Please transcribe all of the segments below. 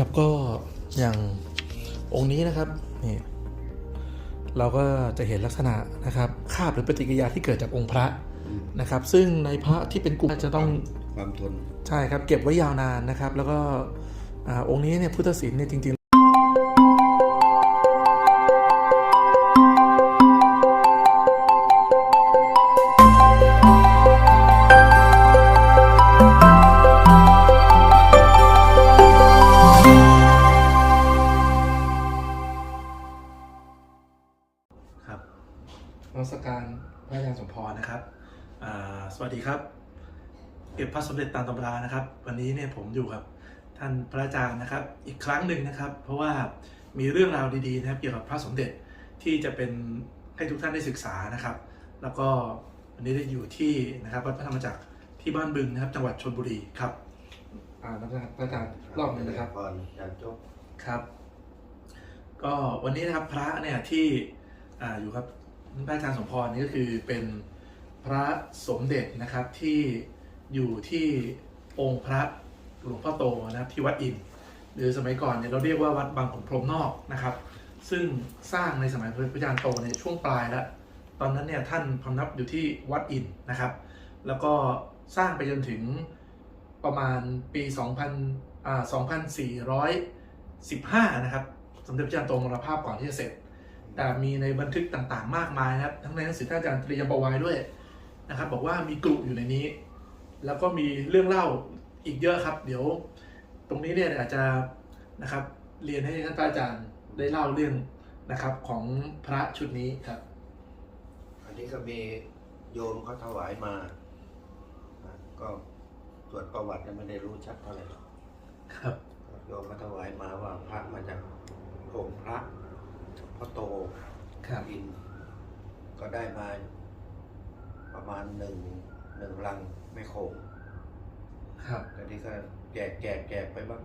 ครับก็อย่างองค์นี้นะครับนี่เราก็จะเห็นลักษณะนะครับคราบหรือปฏิกิริยาที่เกิดจากองค์พระนะครับ ซึ่งในพระที่เป็นกลุ่มจะต้องความทนใช่ครับ เก็บไว้ยาวนานนะครับ แล้วก็อาองค์นี้เนี่ยพุทธศิลป์เนี่ยจริงๆ อยู่กับท่านพระอาจารย์นะครับ อีกครั้งหนึ่งนะครับ เพราะว่ามีเรื่องราวดีๆนะครับเกี่ยวกับพระสมเด็จที่จะเป็นให้ทุกท่านได้ศึกษานะครับ แล้วก็วันนี้ได้อยู่ที่นะครับวัดพระธรรมจักรที่บ้านบึงนะครับ จังหวัดชลบุรีครับอ่าแล้วก็พระอาจารย์รอบหนึงนะครับก่อนจันจบครับ ก็วันนี้นะครับพระเนี่ยที่อ่าอยู่ครับพระอาจารย์สมพรนี่ก็คือเป็นพระสมเด็จนะครับที่อยู่ที่องค์พระ หลวงพ่อโตนะครับที่วัดอินหรือสมัยก่อนเนี่ยเราเรียกว่าวัดบางขุนพรหมนอกนะครับ ซึ่งสร้างในสมัยพระอาจารย์โตในช่วงปลายแล้วตอนนั้นเนี่ยท่านพำนับอยู่ที่วัดอินนะครับ แล้วก็สร้างไปจนถึงประมาณปี2000อ่า2415 นะครับสมเด็จพระอาจารย์โตมรณภาพก่อนที่จะเสร็จ แต่มีในบันทึกต่างๆ มากมายนะครับ ทั้งในหนังสือท่านอาจารย์ตรียมประวายด้วยนะครับ บอกว่ามีกลุ่อยู่ในนี้ แล้วก็มีเรื่องเล่า อีกเยอะครับ เดี๋ยวตรงนี้เนี่ยอาจจะนะครับเรียนให้ท่านอาจารย์ได้เล่าเรื่องนะครับของพระชุดนี้ครับ อันนี้ก็มีโยมเขาถวายมานะก็ตรวจประวัติยังไม่ได้รู้ชัดเท่าไหร่หรอกครับโยมเขาถวายมาว่าพระมาจากองค์พระพ่อโตครับอินทร์ก็ได้มาประมาณหนึ่งหนึ่งลังไม่โคง ครับแต่นี่ก็แจกแจกแจกไปบ้าง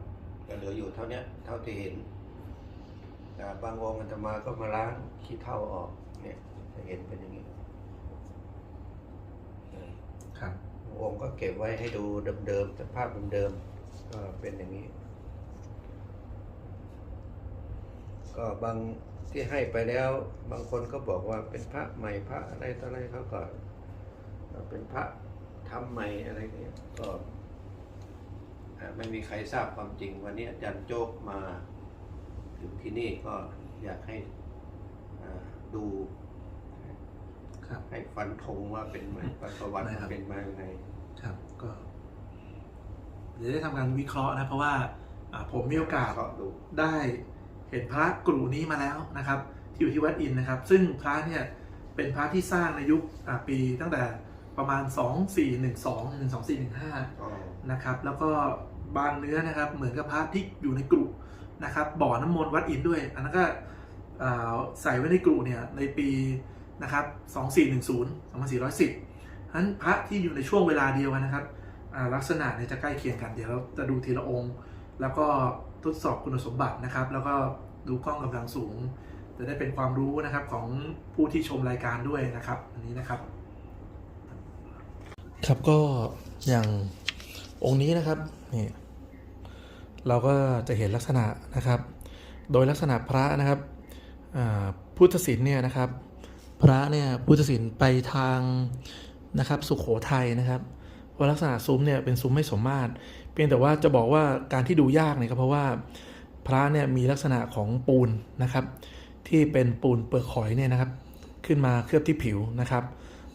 ก็เหลืออยู่เท่าเนี้ยเท่าที่เห็นแต่บางองค์มันจะมาก็มาล้างขี้เท่าออกเนี่ยจะเห็นเป็นอย่างนี้ครับองค์ก็เก็บไว้ให้ดูเดิมๆสภาพเดิมๆก็เป็นอย่างนี้ ก็บางที่ให้ไปแล้ว บางคนก็บอกว่าเป็นพระใหม่พระอะไรต่ออะไรเขาก็เป็นพระทำใหม่อะไรเนี่ยก็อ่า ไม่มีใครทราบความจริง วันนี้อาจารย์โจกมาถึงที่นี่ก็อยากให้อ่าดูครับให้ฟันธงว่าเป็นไหมประวัติได้ครับเป็นมายังไงครับก็เดี๋ยวได้ทำการวิเคราะห์นะเพราะว่าอ่าผมมีโอกาสเคาะดูได้เห็นพระกรุนี้มาแล้วนะครับ ที่อยู่ที่วัดอินทร์นะครับ ซึ่งพระเนี่ยเป็นพระที่สร้างในยุคอ่าปีตั้งแต่ ประมาณ 2412 12415อ๋อนะครับแล้วก็บางเนื้อนะครับเหมือนกับพระที่อยู่ในกรุนะครับบ่อน้ำมนต์วัดอินทร์ด้วย อันนั้นก็อ่าใส่ไว้ในกรุเนี่ยในปีนะครับ2410 2410นั้นพระที่อยู่ในช่วงเวลาเดียวกันนะครับอ่าลักษณะเนี่ยจะใกล้เคียงกันเดี๋ยวเราจะดูทีละองค์ แล้วก็ทดสอบคุณสมบัตินะครับ แล้วก็ดูกล้องกำลังสูง จะได้เป็นความรู้นะครับของผู้ที่ชมรายการด้วยนะครับอันนี้นะครับ ครับก็อย่างองค์นี้นะครับนี่เราก็จะเห็นลักษณะนะครับ โดยลักษณะพระนะครับพุทธศิลป์เนี่ยนะครับ พระเนี่ยพุทธศิลป์ไปทางนะครับสุขโขทัยนะครับเพราะลักษณะซุ้มเนี่ยเป็นซุ้มไม่สมมาตร เพียงแต่ว่าจะบอกว่าการที่ดูยากเนี่ยก็เพราะว่าพระเนี่ยมีลักษณะของปูนนะครับ ที่เป็นปูนเปลือกหอยเนี่ยนะครับ ขึ้นมาเคลือบที่ผิวนะครับ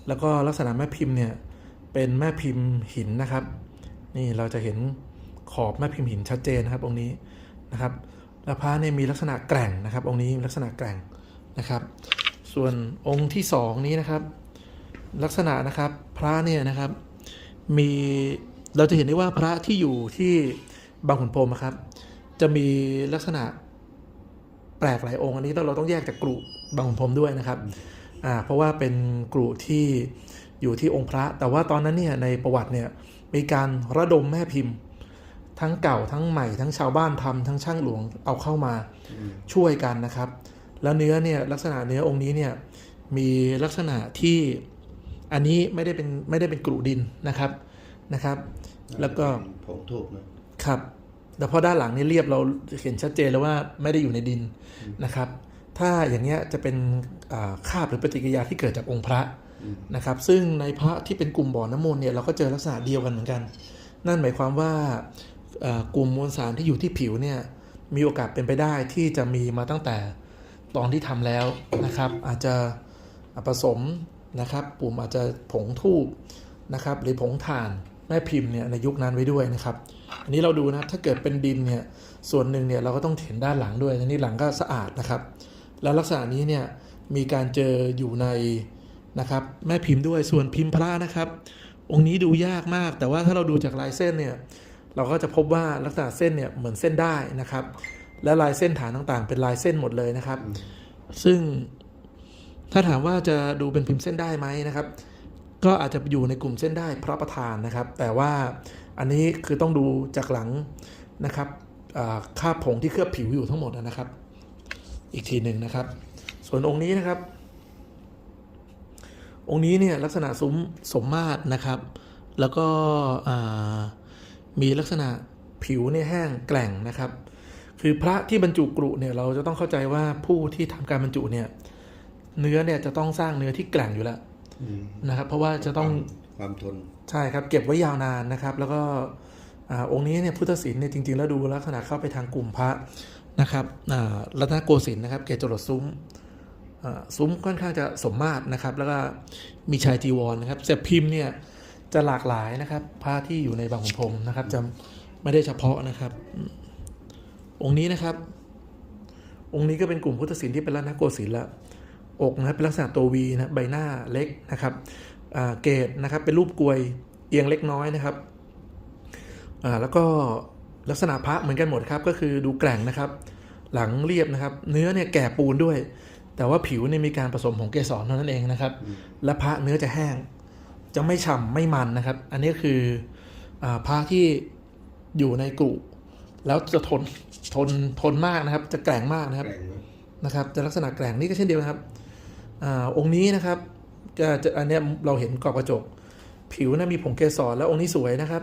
แล้วก็ลักษณะแม่พิมพ์เนี่ย เป็นแม่พิมพ์หินนะครับ นี่เราจะเห็นขอบแม่พิมพ์หินชัดเจนนะครับองค์นี้นะครับแล้วพระเนี่ยมีลักษณะแกร่งนะครับ องค์นี้ลักษณะแกร่งนะครับ ส่วนองค์ที่สองนี้นะครับ ลักษณะนะครับพระเนี่ยนะครับมีเราจะเห็นได้ว่าพระที่อยู่ที่บางขุนพรมครับ จะมีลักษณะแปลกหลายองค์อันนี้เราต้องแยกจากกรุบางขุนพรมด้วยนะครับอ่าเพราะว่าเป็นกรุที่ อยู่ที่องค์พระ แต่ว่าตอนนั้นเนี่ยในประวัติเนี่ยมีการระดมแม่พิมพ์ ทั้งเก่าทั้งใหม่ทั้งชาวบ้านทำทั้งช่างหลวงเอาเข้ามาอืมช่วยกันนะครับ แล้วเนื้อเนี่ยลักษณะเนื้อองค์นี้เนี่ยมีลักษณะที่อันนี้ไม่ได้เป็นไม่ได้เป็นกรุดินนะครับนะครับ แล้วก็ผงทูบนะครับแต่พอด้านหลังนี่เรียบเราเห็นชัดเจนแล้วว่าไม่ได้อยู่ในดินนะครับ ถ้าอย่างเงี้ยจะเป็นอ่าคราบหรือปฏิกิริยาที่เกิดจากองค์พระ นะครับ ซึ่งในพระที่เป็นกลุ่มบ่อน้ำมนต์เนี่ยเราก็เจอลักษณะเดียวกันเหมือนกัน นั่นหมายความว่ากลุ่มมวลสารที่อยู่ที่ผิวเนี่ยมีโอกาสเป็นไปได้ที่จะมีมาตั้งแต่ตอนที่ทำแล้วนะครับ อาจจะผสมนะครับปุ่มอาจจะผงทูบนะครับ หรือผงถ่านแม่พิมพ์เนี่ยในยุคนั้นไว้ด้วยนะครับ อันนี้เราดูนะถ้าเกิดเป็นดินเนี่ยส่วนหนึ่งเนี่ยเราก็ต้องเห็นด้านหลังด้วยอันนี้หลังก็สะอาดนะครับ แล้วลักษณะนี้เนี่ยมีการเจออยู่ใน นะครับแม่พิมพ์ด้วยส่วนพิมพ์พระนะครับ องค์นี้ดูยากมาก แต่ว่าถ้าเราดูจากลายเส้นเนี่ยเราก็จะพบว่าลักษณะเส้นเนี่ยเหมือนเส้นได้นะครับ และลายเส้นฐานต่างๆ เป็นลายเส้นหมดเลยนะครับ ซึ่งถ้าถามว่าจะดูเป็นพิมพ์เส้นได้ไหมนะครับ ก็อาจจะอยู่ในกลุ่มเส้นได้พระประธานนะครับ แต่ว่าอันนี้คือต้องดูจากหลังนะครับอ่าคาบผงที่เคลือบผิวอยู่ทั้งหมดนะครับ อีกทีหนึ่งนะครับ ส่วนองค์นี้นะครับ องค์นี้เนี่ยลักษณะซุ้มสมมาตรนะครับ แล้วก็อ่ามีลักษณะผิวเนี่ยแห้งแกร่งนะครับ คือพระที่บรรจุกรุเนี่ยเราจะต้องเข้าใจว่าผู้ที่ทำการบรรจุเนี่ยเนื้อเนี่ยจะต้องสร้างเนื้อที่แกร่งอยู่แล้วอืมนะครับ เพราะว่าจะต้องความทนใช่ครับ เก็บไว้ยาวนานนะครับ แล้วก็อาองค์นี้เนี่ยพุทธศิลป์เนี่ยจริง ๆ แล้วดูลักษณะเข้าไปทางกลุ่มพระนะครับอ่ารัตนโกสินทร์นะครับ เกศจรดซุ้มอ่า ซุ้มค่อนข้างจะสมมาตรนะครับ แล้วก็มีชายจีวรนะครับแต่พิมพ์เนี่ยจะหลากหลายนะครับพระที่อยู่ในบางขุนพรมนะครับจะไม่ได้เฉพาะนะครับ องค์นี้นะครับ องค์นี้ก็เป็นกลุ่มพุทธศิลป์ที่เป็นรัตนโกสินทร์ละอกนะครับเป็นลักษณะตัววีนะใบหน้าเล็กนะครับเกตนะครับเป็นรูปกลวยเอียงเล็กน้อยนะครับแล้วก็ลักษณะพระเหมือนกันหมดครับ ก็คือดูแกร่งนะครับ หลังเรียบนะครับ เนื้อเนี่ยแก่ปูนด้วย แต่ว่าผิวเนี่ยมีการผสมของเกสรเท่านั้นเองนะครับ และพระเนื้อจะแห้ง จะไม่ฉ่ำไม่มันนะครับ อันนี้คืออาพระที่อยู่ในกรุแล้วจะทนทนทนมากนะครับ จะแกร่งมากนะครับแกร่งไหมนะครับ จะลักษณะแกร่งนี่ก็เช่นเดียวกันครับอาองค์นี้นะครับจะจะอันเนี้ยเราเห็นกรอบกระจก ผิวเนะมีผงเกสรแล้วองค์นี้สวยนะครับ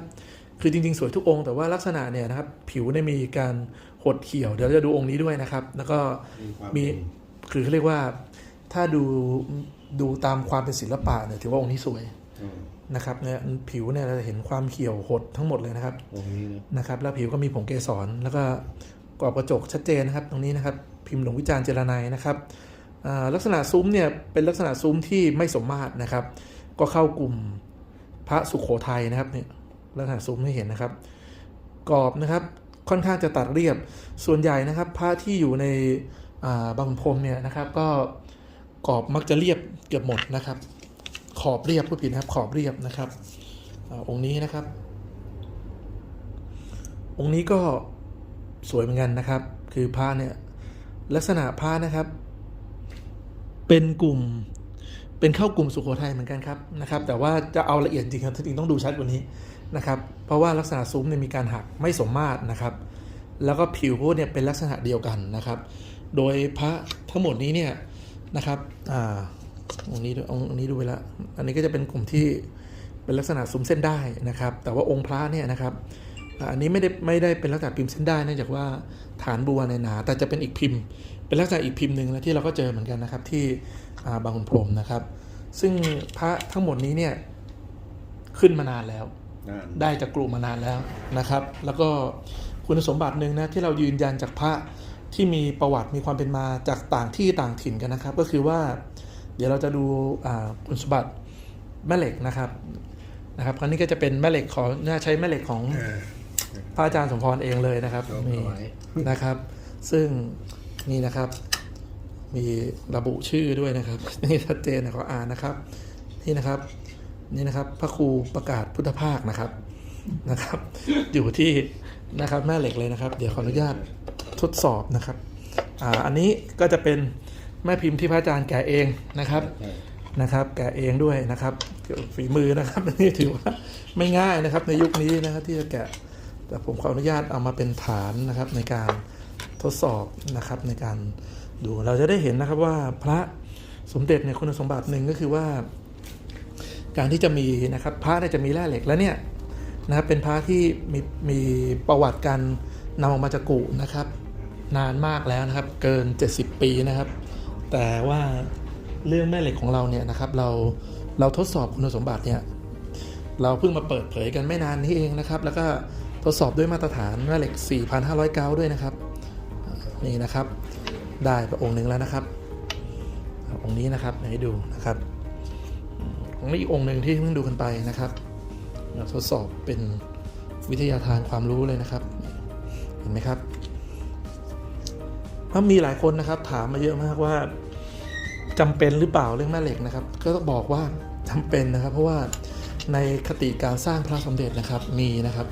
คือจริงๆ สวยทุกองค์แต่ว่าลักษณะเนี่ยนะครับ ผิวเนี่ยมีการหดเหี่ยวเดี๋ยวเราจะดูองค์นี้ด้วยนะครับ แล้วก็มี ความมีทนคือเขาเรียกว่าถ้าดูดูตามความเป็นศิลปะเนี่ยถือว่าองค์นี้สวยอืมนะครับเนี่ยผิวเนี่ยเราจะเห็นความเหี่ยวหดทั้งหมดเลยนะครับองค์นี้นะนะครับ แล้วผิวก็มีผงเกสรแล้วก็กรอบกระจกชัดเจนนะครับ ตรงนี้นะครับ พิมพ์หลวงวิจารณ์เจรไนยนะครับอ่าลักษณะซุ้มเนี่ยเป็นลักษณะซุ้มที่ไม่สมมาตรนะครับ ก็เข้ากลุ่มพระสุขโขทัยนะครับเนี่ยลักษณะซุ้มให้เห็นนะครับ กรอบนะครับค่อนข้างจะตัดเรียบส่วนใหญ่นะครับ พระที่อยู่ในอ่า บางพรมเนี่ยนะครับก็กรอบมักจะเรียบเกือบหมดนะครับ ขอบเรียบผู้ผิดนะครับขอบเรียบนะครับอองค์นี้นะครับ องค์นี้ก็สวยเหมือนกันนะครับ คือผ้าเนี่ยลักษณะผ้านะครับ เป็นกลุ่มเป็นเข้ากลุ่มสุโขทัยเหมือนกันครับนะครับ แต่ว่าจะเอาละเอียดจริงครับจริงต้องดูชัดกว่านี้นะครับ เพราะว่าลักษณะซุ้มเนี่ยมีการหักไม่สมมาตรนะครับ แล้วก็ผิวพวกเนี่ยเป็นลักษณะเดียวกันนะครับ โดยพระทั้งหมดนี้เนี่ยนะครับอ่าองค์นี้ด้วยองค์นี้ดูไปแล้วอันนี้ก็จะเป็นกลุ่มที่เป็นลักษณะซุ้มเส้นได้นะครับ แต่ว่าองค์พระเนี่ยนะครับอ่าอันนี้ไม่ได้ไม่ได้เป็นลักษณะพิมพ์เส้นได้เนื่องจากว่าฐานบัวในยหนา แต่จะเป็นอีกพิมพ์ เป็นลักษณะอีกพิมพ์หนึ่งนะที่เราก็เจอเหมือนกันนะครับที่อ่าบางขุนพรหมนะครับ ซึ่งพระทั้งหมดนี้เนี่ยขึ้นมานานแล้วนานได้จากกลุ่มมานานแล้วนะครับ แล้วก็คุณสมบัติหนึ่งนะที่เรายืนยันจากพระ ที่มีประวัติมีความเป็นมาจากต่างที่ต่างถิ่นกันนะครับ ก็คือว่า เดี๋ยวเราจะดูอ่าคุณสมบัติแม่เหล็กนะครับนะครับคราวนี้ก็จะเป็นแม่เหล็กของน่าใช้แม่เหล็กของเออพระอาจารย์สมพรเองเลยนะครับครับนี่ถวายนะครับ ซึ่งนี่นะครับ มีระบุชื่อด้วยนะครับนี่ชัดเจนนะขออ่านนะครับ นี่นะครับนี่นะครับ พระครูประกาศพุทธภาคนะครับนะครับ อยู่ที่ นะครับแม่เหล็กเลยนะครับ เดี๋ยวขออนุญาตทดสอบนะครับอ่าอันนี้ก็จะเป็นแม่พิมพ์ที่พระอาจารย์แกะเองนะครับนะครับ แกะเองด้วยนะครับฝีมือนะครับนี่ถือว่าไม่ง่ายนะครับในยุคนี้นะครับที่จะแกะแต่ผมขออนุญาตเอามาเป็นฐานนะครับในการทดสอบนะครับในการดูเราจะได้เห็นนะครับว่าพระสมเด็จเนี่ยคุณสมบัติหนึ่งก็คือว่า การที่จะมีนะครับพระเนี่ยจะมีแร่เหล็กแล้วเนี่ย นะครับเป็นพระที่มีมีประวัติการนำออกมาจากกุนะครับ นานมากแล้วนะครับเกิน 70 ปีนะครับ แต่ว่าเรื่องแม่เหล็กของเราเนี่ยนะครับเราเราทดสอบคุณสมบัติเนี่ยเราเพิ่งมาเปิดเผยกันไม่นานนี้เองนะครับ แล้วก็ทดสอบด้วยมาตรฐานแม่เหล็ก 4,500เกาด้วยนะครับนี่นะครับ ได้ไปองค์หนึ่งแล้วนะครับ องค์นี้นะครับให้ดูนะครับอืมองค์นี้อีกองค์หนึ่งที่เพิ่งดูกันไปนะครับ ทดสอบเป็นวิทยาทานความรู้เลยนะครับ เห็นไหมครับถ้ามีหลายคนนะครับ ถามมาเยอะมากว่าจำเป็นหรือเปล่าเรื่องแม่เหล็กนะครับ ก็ต้องบอกว่าจำเป็นนะครับ เพราะว่าในคติการสร้างพระสมเด็จนะครับมีนะครับ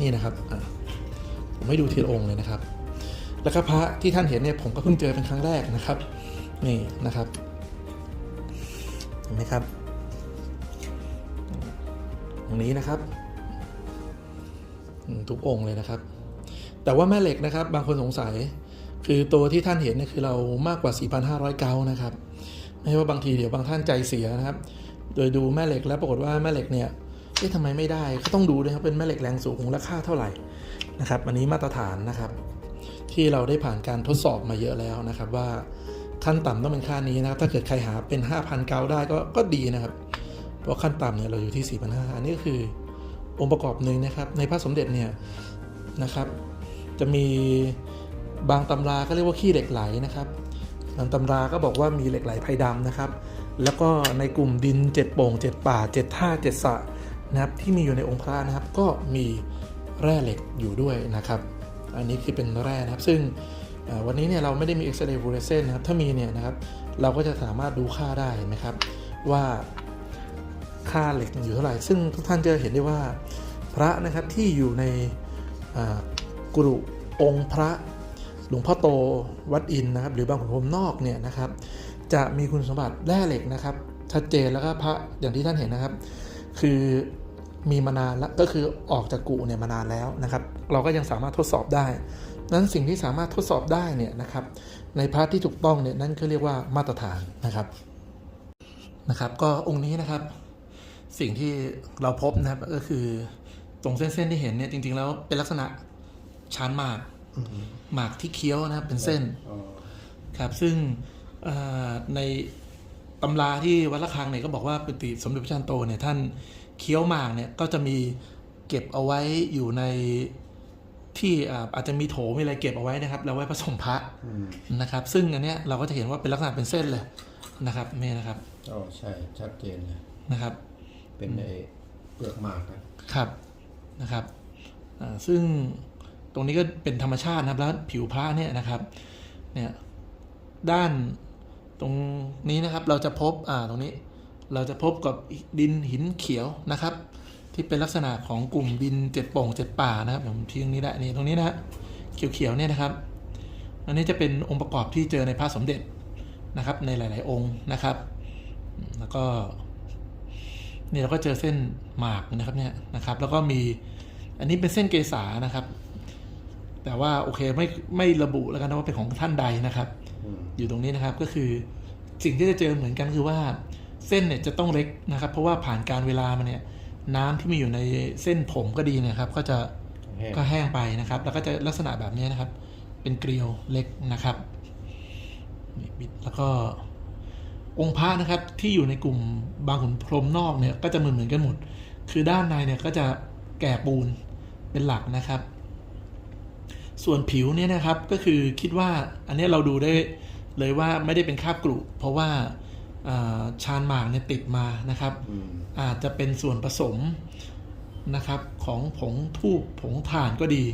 นี่นะครับผมให้ดูทีละองค์เลยนะครับ แล้วก็พระที่ท่านเห็นเนี่ยผมก็เพิ่งเจอเป็นครั้งแรกนะครับ นี่นะครับเห็นไหมครับ งนี้นะครับทุกองค์เลยนะครับ แต่ว่าแม่เหล็กนะครับ บางคนสงสัย คือตัวที่ท่านเห็นเนี่ยคือเรามากกว่า 4,500 เกานะครับ ไม่ว่าบางทีเดี๋ยวบางท่านใจเสียนะครับ โดยดูแม่เหล็กแล้วปรากฏว่าแม่เหล็กเนี่ยเอ๊ะทำไมไม่ได้ก็ต้องดูด้วยครับเป็นแม่เหล็กแรงสูงและค่าเท่าไหร่นะครับ อันนี้มาตรฐานนะครับ ที่เราได้ผ่านการทดสอบมาเยอะแล้วนะครับว่าขั้นต่ำต้องเป็นค่านี้นะครับ ถ้าเกิดใครหาเป็น 5,000 เกาได้ก็ก็ดีนะครับ เพราะขั้นต่ำเนี่ยเราอยู่ที่ 4,500อันนี้ก็คือองค์ประกอบหนึ่งนะครับ ในพระสมเด็จเนี่ยนะครับ จะมีบางตำราก็เรียกว่าขี้เหล็กไหลนะครับบางตำราก็บอกว่ามีเหล็กไหลไพดำนะครับ แล้วก็ในกลุ่มดินเจ็ดโป่งเจ็ดป่าเจ็ดท่าเจ็ดสะนะครับที่มีอยู่ในองค์พระนะครับ ก็มีแร่เหล็กอยู่ด้วยนะครับ อันนี้คือเป็นแร่นะครับ ซึ่งวันนี้เนี่ยเราไม่ได้มีเอ็กซเรย์ฟลูออเรสเซนต์นะครับ ถ้ามีเนี่ยนะครับ เราก็จะสามารถดูค่าได้นไหมครับ ว่า ค่าเหล็กอยู่เท่าไหร่ ซึ่งทุกท่านจะเห็นได้ว่าพระนะครับที่อยู่ในกรุองค์พระหลวงพ่อโตวัดอินนะครับหรือบางขุนพรหมนอกเนี่ยนะครับ จะมีคุณสมบัติแร่เหล็กนะครับ ชัดเจนแล้วก็พระอย่างที่ท่านเห็นนะครับ คือมีมานานแล้วก็คือออกจากกุเนี่ยมานานแล้วนะครับ เราก็ยังสามารถทดสอบได้นั้นสิ่งที่สามารถทดสอบได้เนี่ยนะครับ ในพระที่ถูกต้องเนี่ยนั่นก็เรียกว่ามาตรฐานนะครับนะครับ ก็องค์นี้นะครับ สิ่งที่เราพบนะครับก็คือตรงเส้นๆที่เห็นเนี่ยจริง ๆ แล้วเป็นลักษณะชานหมากหมากที่เคี้ยวนะครับเป็นเส้นอ๋อครับ ซึ่งเอ่อในตำราที่วัดระฆังเนี่ยก็บอกว่าปฏิสมเด็จพระจันทร์โตเนี่ยท่านเคี้ยวหมากเนี่ยก็จะมีเก็บเอาไว้อยู่ในที่อ่าอาจจะมีโถมีอะไรเก็บเอาไว้นะครับ แล้วไว้ผสมพระอืมนะครับ ซึ่งอันเนี้ยเราก็จะเห็นว่าเป็นลักษณะเป็นเส้นเลยนะครับนี่นะครับอ๋อใช่ชัดเจนเลยนะครับ เป็นไอ้เปลือกหมากนะครับนะครับอ่าซึ่งตรงนี้ก็เป็นธรรมชาตินะครับแล้วผิวพระเนี่ยนะครับเนี่ยด้านตรงนี้นะครับเราจะพบอ่าตรงนี้เราจะพบกับดินหินเขียวนะครับ ที่เป็นลักษณะของกลุ่มดินเจ็ดโป่งเจ็ดป่านะครับผมทิ้งนี้ได้นี่ตรงนี้นะฮะเขียวๆเนี่ยนะครับ อันนี้จะเป็นองค์ประกอบที่เจอในพระสมเด็จนะครับในหลาย ๆ องค์นะครับอืมแล้วก็ นี่เราก็เจอเส้นหมากนะครับเนี่ยนะครับ แล้วก็มีอันนี้เป็นเส้นเกษานะครับ แต่ว่าโอเคไม่ไม่ระบุแล้วกันนะว่าเป็นของท่านใดนะครับอืมอยู่ตรงนี้นะครับก็คือสิ่งที่จะเจอเหมือนกันคือว่าเส้นเนี่ยจะต้องเล็กนะครับ เพราะว่าผ่านการเวลามาเนี่ย น้ำที่มีอยู่ในเส้นผมก็ดีเนะครับ ก็จะแห้งก็แห้งไปนะครับ แล้วก็จะลักษณะแบบนี้นะครับ เป็นเกลียวเล็กนะครับนี่บิดแล้วก็ องค์พระนะครับที่อยู่ในกลุ่มบางขุนพรหมนอกเนี่ยก็จะเหมือนเหมือนกันหมด คือด้านในเนี่ยก็จะแก่ปูนเป็นหลักนะครับ ส่วนผิวเนี่ยนะครับก็คือคิดว่าอันเนี้ยเราดูได้เลยว่าไม่ได้เป็นคราบกรุ เพราะว่าอ่าชานหมากเนี่ยติดมานะครับอืมอาจจะเป็นส่วนผสมนะครับของผงทูบผงถ่านก็ดี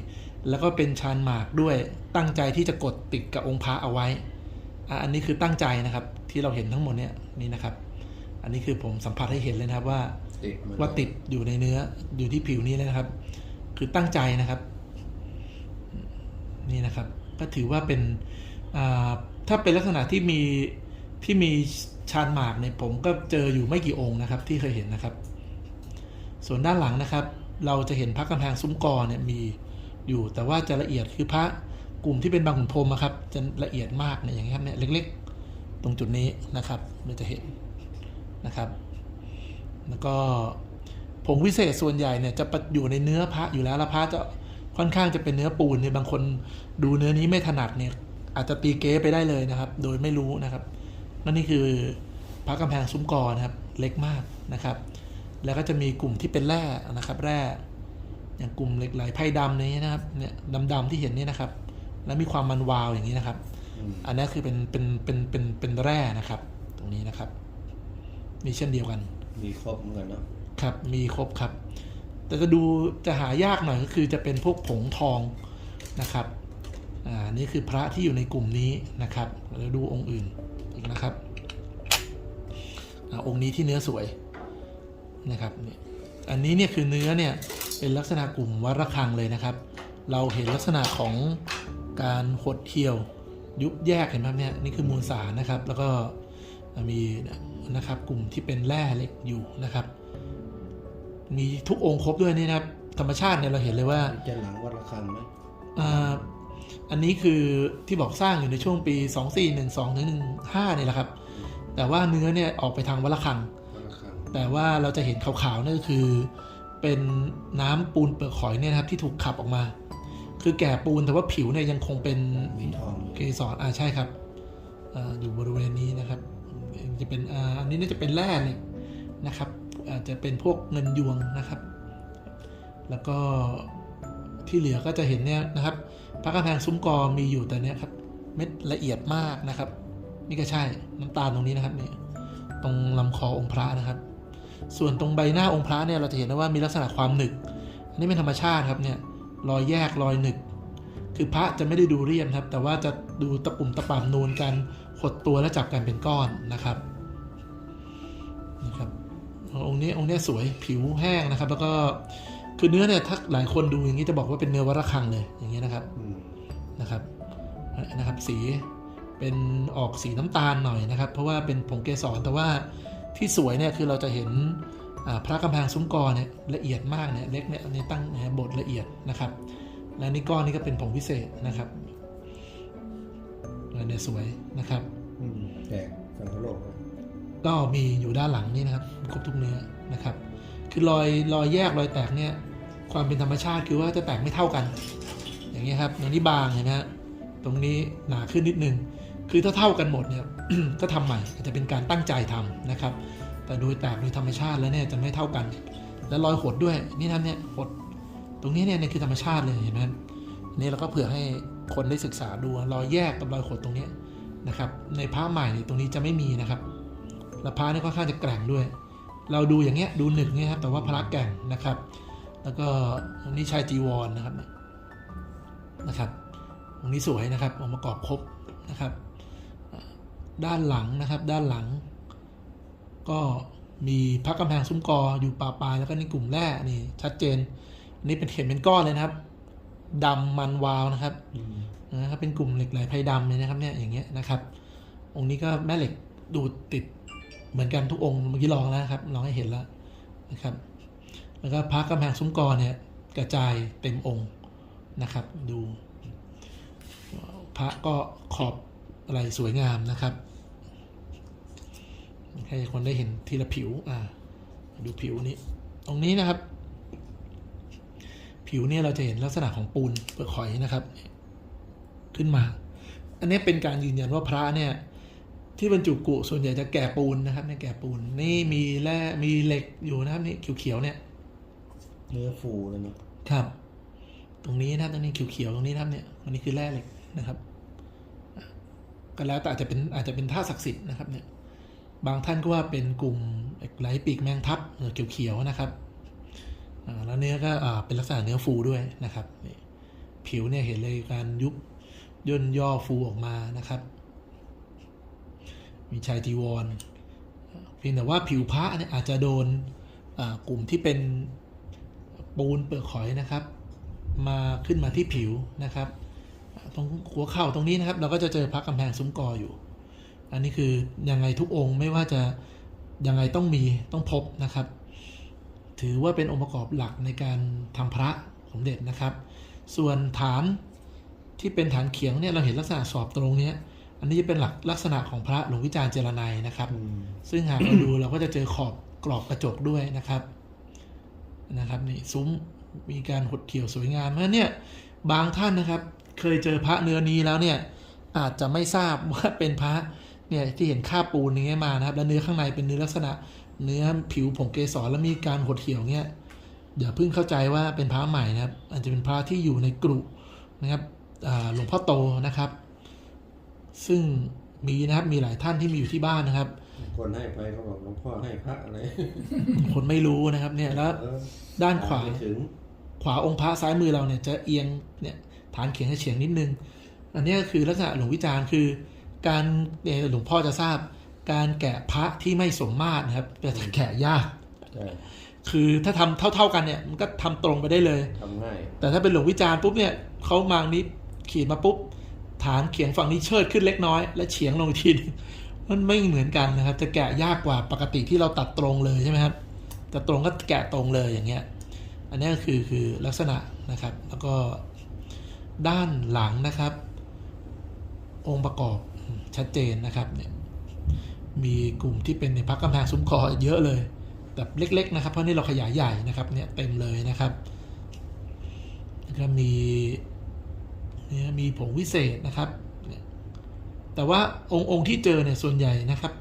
แล้วก็เป็นชานหมากด้วยตั้งใจที่จะกดติดกับองค์พระเอาไว้ อะอันนี้คือตั้งใจนะครับที่เราเห็นทั้งหมดเนี่ยนี่นะครับ อันนี้คือผมสัมผัสให้เห็นเลยนะครับว่าติดมว่าติดอยู่ในเนื้ออยู่ที่ผิวนี้เลยนะครับ คือตั้งใจนะครับ นี่นะครับ ก็ถือว่าเป็นอ่าถ้าเป็นลักษณะที่มีที่มีชานหมากเนี่ยผมก็เจออยู่ไม่กี่องค์นะครับ ที่เคยเห็นนะครับ ส่วนด้านหลังนะครับ เราจะเห็นพระกำแพงซุ้มกอเนี่ยมีอยู่แต่ว่าจะละเอียดคือพระ กลุ่มที่เป็นบางขุนพรมครับจะละเอียดมากเนี่ยอย่างนี้ครับเนี่ยเล็กๆ ตรงจุดนี้นะครับเราจะเห็นนะครับ แล้วก็ผงวิเศษส่วนใหญ่เนี่ยจะอยู่ในเนื้อพระอยู่แล้วแล้วพระจะค่อนข้างจะเป็นเนื้อปูนเนี่ยบางคนดูเนื้อนี้ไม่ถนัดเนี่ยอาจจะตีเก๊ไปได้เลยนะครับ โดยไม่รู้นะครับนั่นนี่คือพระกำแพงซุ้มกอนะครับเล็กมากนะครับ แล้วก็จะมีกลุ่มที่เป็นแร่นะครับ แร่อย่างกลุ่มเหล็กไหลไพ่ดำนี้นะครับเนี่ยดำๆที่เห็นนี่นะครับ แล้วมีความมันวาวอย่างนี้นะครับอืมอันนี้คือเป็นเป็นเป็นเป็นเป็นแร่นะครับ ตรงนี้นะครับ มีเช่นเดียวกัน มีครบเหมือนกันเนาะครับ มีครบครับ แต่จะดูจะหายากหน่อยก็คือจะเป็นพวกผงทองนะครับอ่านี่คือพระที่อยู่ในกลุ่มนี้นะครับแล้วดูองค์อื่นอีกนะครับอ่าองค์นี้ที่เนื้อสวยนะครับนี่อันนี้เนี่ยคือเนื้อเนี่ยเป็นลักษณะกลุ่มวัดระฆังเลยนะครับ เราเห็นลักษณะของ การหดเหี่ยวยุบแยกเห็นไหมครับเนี่ยนี่คือมูลสารนะครับ แล้วก็มีนะครับกลุ่มที่เป็นแร่เหล็กอยู่นะครับ มีทุกองค์ครบด้วยนี่นะครับ ธรรมชาติเนี่ยเราเห็นเลยว่าจะหลังวัดระฆังไหมอ่าอันนี้คือที่บอกสร้างอยู่ในช่วงปี 2412ถึง15เนี่ยแหละครับ แต่ว่าเนื้อเนี่ยออกไปทางวัลคังวัดระฆัง แต่ว่าเราจะเห็นขาวๆเนี่ยก็คือเป็นน้ำปูนเปลือกหอยเนี่ยนะครับที่ถูกขับออกมา คือแก่ปูนแต่ว่าผิวเนี่ยยังคงเป็นมีทองเกสรอ่าใช่ครับอาอยู่บริเวณนี้นะครับจะเป็นอ่าอันนี้น่าจะเป็นแร่เหล็กนะครับ อาจจะเป็นพวกเงินยวงนะครับ แล้วก็ที่เหลือก็จะเห็นเนี่ยนะครับพระกำแพงซุ้มกอมีอยู่แต่เนี้ยครับเม็ดละเอียดมากนะครับ นี่ก็ใช่น้ำตาลตรงนี้นะครับนี่ตรงลำคอองค์พระนะครับ ส่วนตรงใบหน้าองค์พระเนี่ยเราจะเห็นได้ว่ามีลักษณะความหนึกอันนี้เป็นธรรมชาติครับเนี่ย รอยแยกรอยหนึกคือพระจะไม่ได้ดูเรียบครับ แต่ว่าจะดูตะปุ่มตะป่ำนูนกันหดตัวและจับกันเป็นก้อนนะครับนะครับองค์นี้องค์นี้สวยผิวแห้งนะครับ แล้วก็คือเนื้อเนี่ยถ้าหลายคนดูอย่างนี้จะบอกว่าเป็นเนื้อวัระฆังเลยอย่างนี้นะครับนะครับนะครับ สีเป็นออกสีน้ำตาลหน่อยนะครับ เพราะว่าเป็นผงเกสรแต่ว่าที่สวยเนี่ยคือเราจะเห็น พระกำแพงซุ้มกอเนี่ยละเอียดมากเนี่ยเล็กเนี่ยอันนี้ตั้งเนี่ยบทละเอียดนะครับ และนี่ก้อนนี้ก็เป็นผงพิเศษนะครับอันนี้สวยนะครับอืมแตกสังคโลกนะก็มีอยู่ด้านหลังนี่นะครับครบทุกเนื้อนะครับ คือรอยรอยแยกรอยแตกเนี่ยความเป็นธรรมชาติคือว่าจะแตกไม่เท่ากัน อย่างนี้ยครับอย่างนี้บางเห็นไหมฮะตรงนี้หนาขึ้นนิดนึง คือถ้าเท่ากันหมดเนี่ยก็ทำใหม่อาจจะเป็นการตั้งใจทำนะครับ แต่โดยแตกโดยธรรมชาติแล้วเนี่ยจะไม่เท่ากัน และรอยหดด้วยนี่นะเนี่ยหดตรงนี้เนี่ยนี่คือธรรมชาติเลยเห็นไหมนนี้เราก็เผื่อให้คนได้ศึกษาดูรอยแยกกับรอยหดตรงนี้นะครับ ในผ้าใหม่ตรงนี้จะไม่มีนะครับและพระนี่ค่อนข้างจะแกร่งด้วย เราดูอย่างเงี้ยดูหนึ่งเนี่ยครับแต่ว่าพระแกร่งนะครับ แล้วก็อันนี้ชายจีวรนนะครับนะครับตรงนี้สวยนะครับองค์ประกอบครบนะครับ ด้านหลังนะครับด้านหลัง ก็มีพระกำแพงซุ้มกออยู่ปลาปลายแล้วก็นี่กลุ่มแร่นี่ชัดเจนนนี้เป็นเห็นเป็นก้อนเลยนะครับดำมันวาวนะครับนะครับเป็นกลุ่มเหล็กไหลไพดำเลยนะครับเนี่ยอย่างเงี้ยนะครับ องค์นี้ก็แม่เหล็กดูดติดเหมือนกันทุกองค์เมื่อกี้ลองแล้วครับลองให้เห็นแล้วนะครับ แล้วก็พระกำแพงซุ้มกอเนี่ยกระจายเต็มองค์นะครับ ดู พระก็ขอบอะไรสวยงามนะครับ ให้คนได้เห็นทีละผิว อ่า ดูผิวนี้ ตรงนี้นะครับ ผิวเนี่ยเราจะเห็นลักษณะของปูนเปลือกหอยนะครับ ขึ้นมา อันนี้เป็นการยืนยันว่าพระเนี่ยที่บรรจุกุส่วนใหญ่จะแก่ปูนนะครับเนี่ยแก่ปูน นี่มีแร่มีเหล็กอยู่นะครับนี่เขียวๆเนี่ย เนื้อฟูเลยเนาะครับ ตรงนี้นะครับตรงนี้เขียวๆตรงนี้นะครับเนี่ยอันนี้คือแร่เหล็กนะครับอะก็แล้วแต่อาจจะเป็นอาจจะเป็นท่าศักดิ์สิทธิ์นะครับเนี่ย บางท่านก็ว่าเป็นกลุ่มไหลปีกแมงทับเขียวๆนะครับแล้วเนื้อก็เป็นลักษณะเนื้อฟูด้วยนะครับ ผิวเนี่ยเห็นเลยการยุบย่นย่อฟูออกมานะครับ มีชายจีวรเพียงแต่ว่าผิวพระเนี่ยอาจจะโดนกลุ่มที่เป็นปูนเปลือกหอยนะครับ มาขึ้นมาที่ผิวนะครับ ตรงหัวเข่าตรงนี้นะครับ เราก็จะเจอพระกำแพงซุ้มกออยู่ อันนี้คือยังไงทุกองค์ไม่ว่าจะยังไงต้องมีต้องพบนะครับ ถือว่าเป็นองค์ประกอบหลักในการทำพระสมเด็จนะครับ ส่วนฐานที่เป็นฐานเขียงเนี่ยเราเห็นลักษณะสอบตรงเนี้ยอันนี้จะเป็นหลักลักษณะของพระหลวงวิจารณ์เจรไนยนะครับอืมซึ่งหากเราดูเราก็จะเจอขอบกรอบกระจกด้วยนะครับนะครับนี่ซุ้มมีการหดเขี่ยวสวยงามเพราะฉะนั้นเนี่ยบางท่านนะครับ เคยเจอพระเนื้อนี้แล้วเนี่ยอาจจะไม่ทราบว่าเป็นพระ เนี่ยที่เห็นคราบปูนอย่างเงี้ยมานะครับ แล้วเนื้อข้างในเป็นเนื้อลักษณะ เนื้อผิวผงเกสรแล้วมีการหดเหี่ยวเงี้ยอย่าเพิ่งเข้าใจว่าเป็นพระใหม่นะครับอาจจะเป็นพระที่อยู่ในกรุนะครับอ่าหลวงพ่อโตนะครับ ซึ่งมีนะครับมีหลายท่านที่มีอยู่ที่บ้านนะครับ คนให้ไปเขาบอกหลวงพ่อให้พระอะไร คนไม่รู้นะครับ เนี่ยแล้วเออด้านขวาไม่ถึงขวาองค์พระซ้ายมือเราเนี่ยจะเอียงเนี่ยฐานเขียงจะเฉียงนิดนึง อันนี้ก็คือลักษณะหลวงวิจารณ์คือ การเนี่ยหลวงพ่อจะทราบ การแกะพระที่ไม่สมมาตรนะครับจะแกะยากใช่คือถ้าทำเท่า ๆกันเนี่ยมันก็ทำตรงไปได้เลยทำง่ายแต่ถ้าเป็นหลวงวิจารณ์ปุ๊บเนี่ยเขามางนี้ขีดมาปุ๊บ ฐานเขียงฝั่งนี้เชิดขึ้นเล็กน้อย และเฉียงลงอีกทีหนึงมันไม่เหมือนกันนะครับ จะแกะยากกว่าปกติที่เราตัดตรงเลยใช่ไหมครับแต่ตรงก็แกะตรงเลยอย่างเงี้ย อันนี้ก็คือคือลักษณะนะครับ แล้วก็ด้านหลังนะครับ องค์ประกอบ ชัดเจนนะครับเนี่ยมีกลุ่มที่เป็นในพักกำแพงซุ้มคอเยอะเลยแบบเล็กๆนะครับเพราะนี่เราขยายใหญ่นะครับเนี่ยเต็มเลยนะครับก็มีเนี่ยมีผงวิเศษนะครับ แต่ว่าองค์องค์ที่เจอเนี่ยส่วนใหญ่นะครับ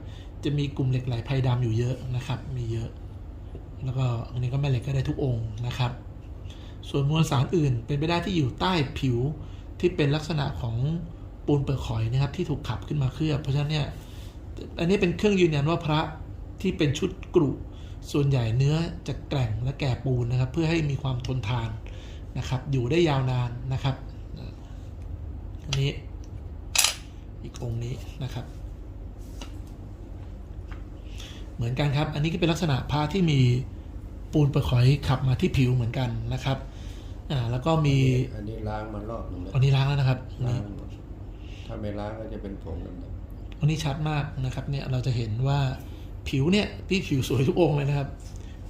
จะมีกลุ่มเหล็กไหลไพดำอยู่เยอะนะครับ มีเยอะ แล้วก็อันนี้ก็แม่เหล็กก็ได้ทุกองค์นะครับ ส่วนมวลสารอื่นเป็นไปได้ที่อยู่ใต้ผิวที่เป็นลักษณะของ ปูนเปลือกหอยนะครับที่ถูกขับขึ้นมาเคลือบ เพราะฉะนั้นเนี่ยอันนี้เป็นเครื่องยืนยันว่าพระที่เป็นชุดกรุส่วนใหญ่เนื้อจะแกร่งและแก่ปูนนะครับ เพื่อให้มีความทนทานนะครับ อยู่ได้ยาวนานนะครับอันนี้อีกองค์นี้นะครับ เหมือนกันครับ อันนี้ก็เป็นลักษณะพระที่มีปูนเปลือกหอยขับมาที่ผิวเหมือนกันนะครับอ่าแล้วก็มีอันนี้ล้างมารอบหนึงแล้วอันนี้ล้างแล้วนะครับอันล้านี้งหมด ถ้าไม่ล้างก็จะเป็นผงดำอันนี้ชัดมากนะครับเนี่ยเราจะเห็นว่าผิวเนี่ยที่ผิวสวยทุกองค์เลยนะครับ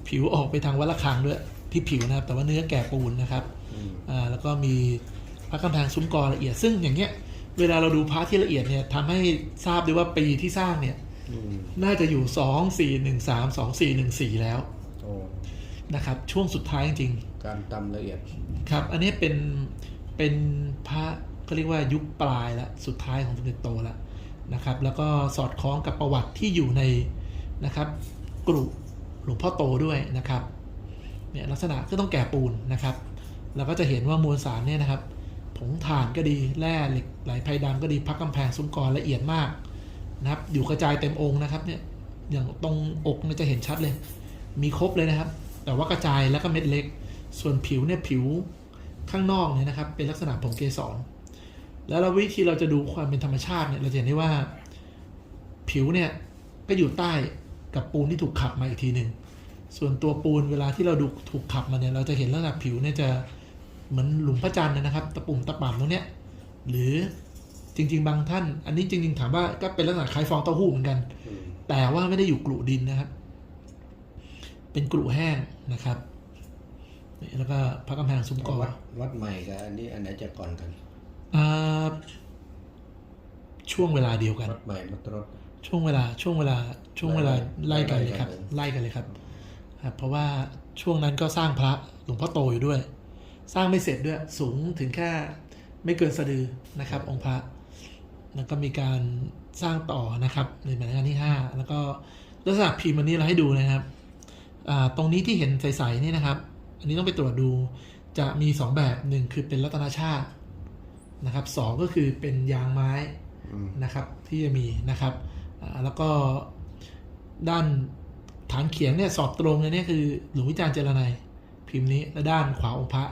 ผิวออกไปทางวัดระฆังด้วยที่ผิวนะครับ แต่ว่าเนื้อแก่ปูนนะครับๆอืมอ่าแล้วก็มีพระกำแพงซุ้มกอละเอียด ซึ่งอย่างเงี้ยเวลาเราดูพระที่ละเอียดเนี่ยทำให้ทราบได้ว่าปีที่สร้างเนี่ยอืมน่าจะอยู่สองสี่หนึ่งสามสองสี่หนึ่งสี่แล้วโอ้นะครับ ช่วงสุดท้ายจริง การตำละเอียดๆครับ อันนี้เป็นเป็นพระ เขาเรียกว่ายุคปลายละสุดท้ายของสมเด็จโตแล้วนะครับ แล้วก็สอดคล้องกับประวัติที่อยู่ในนะครับกรุหลวงพ่อโตด้วยนะครับเนี่ยลักษณะก็ต้องแก่ปูนนะครับเราก็จะเห็นว่ามวลสารเนี่ยนะครับ ผงถ่านก็ดีแร่เหล็กไหลไพดำก็ดีพักกำแพงซุ้มกรละเอียดมากนะครับ อยู่กระจายเต็มองค์นะครับเนี่ยอย่างตรงอกเนี่ยจะเห็นชัดเลย มีครบเลยนะครับ แต่ว่ากระจายแล้วก็เม็ดเล็ก ส่วนผิวเนี่ยผิวข้างนอกเนี่ยนะครับ เป็นลักษณะผงเกสร แล้วเราวิธีเราจะดูความเป็นธรรมชาติเนี่ยเราจะเห็นได้ว่าผิวเนี่ยก็อยู่ใต้กับปูนที่ถูกขับมาอีกทีหนึ่งส่วนตัวปูนเวลาที่เราดูถูกขับมาเนี่ยเราจะเห็นลักษณะผิวเนี่ยจะเหมือนหลุมพระจันทร์นะครับ ตะปุ่มตะป่ำตรงเนี้ยหรือจริง ๆ บางท่าน อันนี้จริง ๆ ถามว่าก็เป็นลักษณะคล้ายฟองเต้าหู้เหมือนกัน แต่ว่าไม่ได้อยู่กรุดินนะครับ เป็นกรุแห้งนะครับ แล้วก็พระกำแพงซุ้มกอวัดวัดใหม่กับอันนี้อันไหนจะก่อนกัน ช่วงเวลาเดียวกันวัดใหม่มัตรสช่วงเวลาช่วงเวลาช่วงเวลาไล่ไล่กันเลยครับไล่กันเลยไล่กันเลยครับครับ เพราะว่าช่วงนั้นก็สร้างพระหลวงพ่อโตอยู่ด้วย สร้างไม่เสร็จด้วย สูงถึงแค่ไม่เกินสะดือนะครับ องค์พระแล้วก็มีการสร้างต่อนะครับในหมายการที่ห้าแล้วก็ลักษณะพิมพ์อันนี้เราให้ดูนะครับอ่าตรงนี้ที่เห็นใสๆนี่นะครับ อันนี้ต้องไปตรวจดูจะมีสองแบบหนึ่งคือเป็นรัตนชาติ นะครับสองก็คือเป็นยางไม้อืมนะครับที่จะมีนะครับอ่าแล้วก็ด้านฐานเขียงเนี่ยสอบตรงเลยเนี่ยคือหลวงวิจารณ์เจรนัยพิมพ์นี้และด้านขวาองค์พระ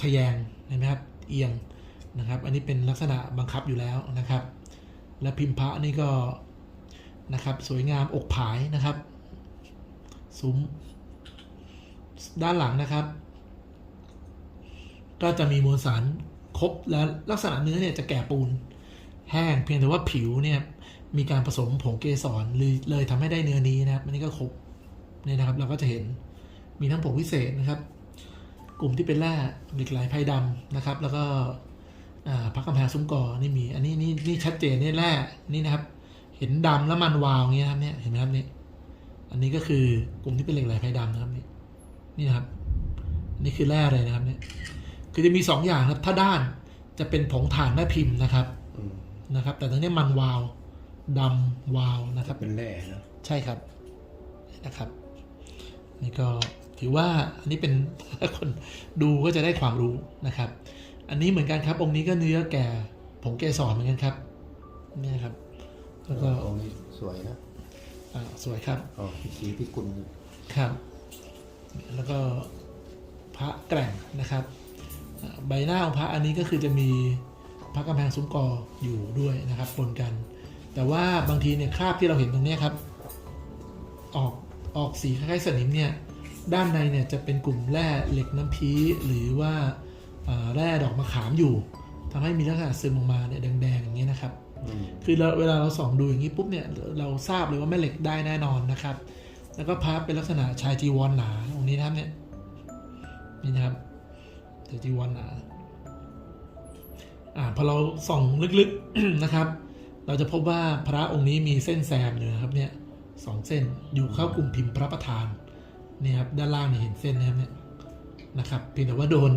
ทะแยงเห็นไหมครับเอียงนะครับ อันนี้เป็นลักษณะบังคับอยู่แล้วนะครับ และพิมพ์พระนี่ก็นะครับสวยงามอกผายนะครับซุ้มด้านหลังนะครับ ก็จะมีมวลสาร ครบและลักษณะเนื้อเนี่ยจะแก่ปูน แห้งเพียงแต่ว่าผิวเนี่ยมีการผสมผงเกสรเลยเลยทำให้ได้เนื้อนี้นะครับอันนี้ก็ครบเนี่ยนะครับเราก็จะเห็นมีทั้งผงวิเศษนะครับ กลุ่มที่เป็นแร่เหล็กไหลไพดำนะครับ แล้วก็พักกำแพงซุ้มกอนี่มี อันนี้นี่นี่ชัดเจนนี่แร่นี่นะครับ เห็นดำแล้วมันวาวอย่างเงี้ยครับเนี่ยเห็นไหมครับนี่อันนี้ก็คือกลุ่มที่เป็นเหล็กไหลไพดำนะครับนี่นี่นะครับ นี่คือแร่เลยนะครับเนี่ย คือจะมีสองอย่างครับ ถ้าด้านจะเป็นผงถ่านแม่พิมพ์นะครับอืมนะครับ แต่ตรงนี้มันวาวดำวาวนะครับ เป็นแร่นะใช่ครับนะครับนี่ก็ถือว่าอันนี้เป็นคนดูก็จะได้ความรู้นะครับ อันนี้เหมือนกันครับ องค์นี้ก็เนื้อแก่ผงเกสรเหมือนกันครับนี่นะครับ แล้วก็องค์นี้สวยนะอ่าสวยครับอ๋อพิธีพิกุลครับ แล้วก็พระแกร่งนะครับอ่า ใบหน้าของพระอันนี้ก็คือจะมีพระกำแพงซุ้มกออยู่ด้วยนะครับปนกัน แต่ว่าบางทีเนี่ยคราบที่เราเห็นตรงเนี้ยครับ ออกออกสีคล้ายๆสนิมเนี่ยด้านในเนี่ยจะเป็นกลุ่มแร่เหล็กน้ำพีหรือว่าอ่าแร่ดอกมะขามอยู่ทำให้มีลักษณะซึมออกมาเนี่ยแดงๆอย่างนี้ยนะครับอืมคือเราเวลาเราส่องดูอย่างนี้ปุ๊บเนี่ยเราทราบเลยว่าแม่เหล็กได้แน่นอนนะครับ แล้วก็พระเป็นลักษณะชายจีวรหนาองค์นี้นะครับเนี่ยนี่นะครับ ชายจีวรหนาอ่าพอเราส่องลึกๆนะครับ เราจะพบว่าพระองค์นี้มีเส้นแซมอยู่นะครับเนี่ยสองเส้นอยู่เข้ากลุ่มพิมพ์พระประธานเนี่ยครับด้านล่างเนี่ยเห็นเส้นนะครับเนี่ยนะครับเพียงแต่ว่าโดน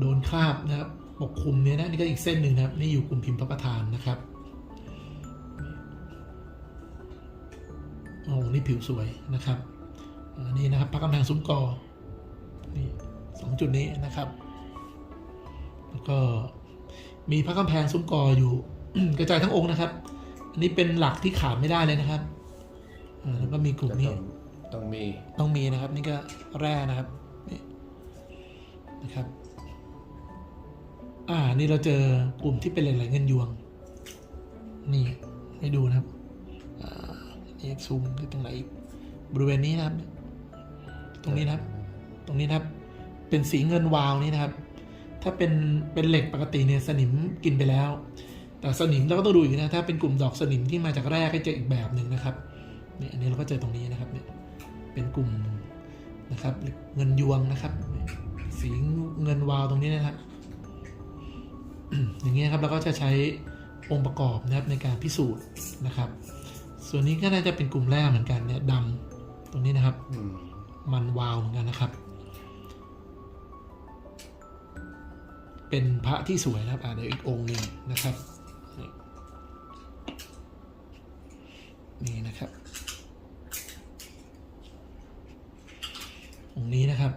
โดนคราบนะครับปกคลุมเนี่ยนะนี่ก็อีกเส้นหนึ่งนะครับนี่อยู่กลุ่มพิมพ์พระประธานนะครับโอ้นี่ผิวสวยนะครับอันนี้นะครับพระกำแพงซุ้มกอนี่สองจุดนี้นะครับ ก็มีพระกำแพงซุ้มกออยู่ กระจายทั้งองค์นะครับ อันนี้เป็นหลักที่ขาดไม่ได้เลยนะครับอ่าแล้วก็มีกลุ่มก็นี้ต้องต้องมีต้องมีนะครับ นี่ก็แร่นะครับนี่นะครับ อ่านี่เราเจอกลุ่มที่เป็นเหล็กไหลเงินยวง นี่ให้ดูนะครับอ่านี่ซูมที่ตรงไหนอีกบริเวณนี้นะครับ ตรงนี้นะครับ ตรงนี้นะครับ เป็นสีเงินวาวนี่นะครับ ถ้าเป็นเป็นเหล็กปกติเนี่ยสนิมกินไปแล้ว แต่สนิมเราก็ต้องดูอีกนะถ้าเป็นกลุ่มดอกสนิมที่มาจากแร่ก็จะอีกแบบหนึ่งนะครับนี่อันนี้เราก็เจอตรงนี้นะครับเนี่ยเป็นกลุ่มนะครับเงินยวงนะครับ สีเงินวาวตรงนี้นะครับอย่างเงี้ยครับเราก็จะใช้องค์ประกอบนะครับในการพิสูจน์นะครับ ส่วนนี้ก็น่าจะเป็นกลุ่มแรกเหมือนกันเนี่ยดำตรงนี้นะครับอืมมันวาวเหมือนกันนะครับ เป็นพระที่สวยนะครับอ่าเดี๋ยวอีกองค์หนึ่งนะครับนี่นี่นะครับ องค์นี้นะครับ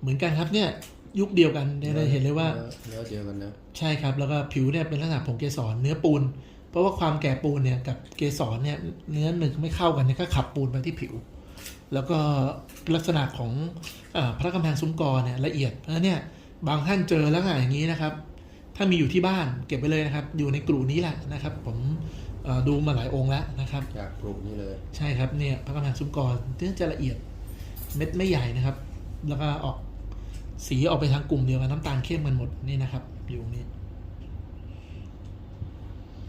เหมือนกันครับเนี่ยยุคเดียวกันเนี่ยเราเห็นเลยว่าเนื้อเดียวกันนะใช่ครับ แล้วก็ผิวเนี่ยเป็นลักษณะผงเกสรเนื้อปูน เพราะว่าความแก่ปูนเนี่ยกับเกสรเนี่ยเนื้อหนึ่งไม่เข้ากันเนี่ยก็ขับปูนไปที่ผิว แล้วก็ลักษณะของอาพระกำแพงซุ้มกอเนี่ยละเอียดเพราะฉะนั้นเนี่ย บางท่านเจอลักษณะอย่างนี้นะครับ ถ้ามีอยู่ที่บ้านเก็บไปเลยนะครับ อยู่ในกลุ่นี้แหละนะครับ ผมเอ่อดูมาหลายองค์แล้วนะครับจากปลูกนี่เลย ใช่ครับเนี่ยพระกำแพงซุ้มกอเนื้อจะละเอียดเม็ดไม่ใหญ่นะครับ แล้วก็ออกสีออกไปทางกลุ่มเดียวกันน้ำตาลเข้มกันหมดนี่นะครับ อยู่ตรงนี้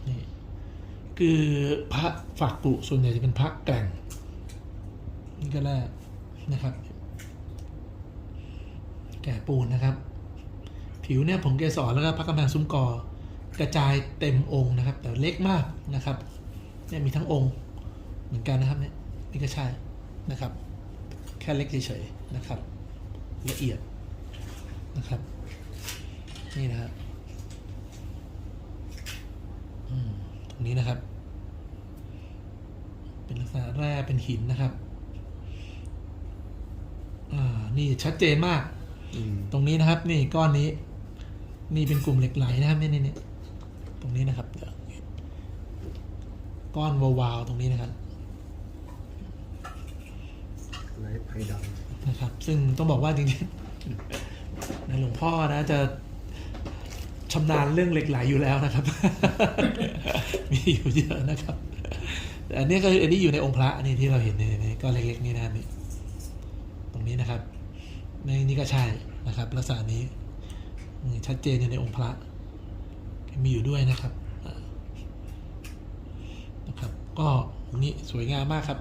นี่คือพระฝากกุส่วนใหญ่จะเป็นพระแกร่งนี่ก็แรกนะครับ แก่ปูนนะครับ ผิวเนี่ยผมเกสรแล้วก็พระกำแพงซุ้มกอกระจายเต็มองค์นะครับ แต่เล็กมากนะครับเนี่ยมีทั้งองค์เหมือนกันนะครับเนี่ยนี่ก็ใช่นะครับ แค่เล็กเฉยๆนะครับ ละเอียดนะครับนี่นะครับอืมตรงนี้นะครับ เป็นลักษณะแร่เป็นหินนะครับอ่านี่ชัดเจนมากอืมตรงนี้นะครับ นี่ก้อนนี้ นี่เป็นกลุ่มเหล็กไหลนะครับนี่นี่นี่ตรงนี้นะครับก้อนวาวๆตรงนี้นะครับไหนไผ่ดนะครับ ซึ่งต้องบอกว่าจริงๆหลวงพ่อนะจะชำนาญเรื่องเหล็กไหลอยู่แล้วนะครับ มีอยู่เยอะนะครับอันนี้ก็คืออันนี้อยู่ในองค์พระนี่ที่เราเห็นในในก้อนเล็กๆนี่นะครับนี่ตรงนี้นะครับในนี่ก็ใช่นะครับลักษณะนี้ ชัดเจนอยู่ในองค์พระ มีอยู่ด้วยนะครับนะครับ ก็องนี้สวยงามมากครับ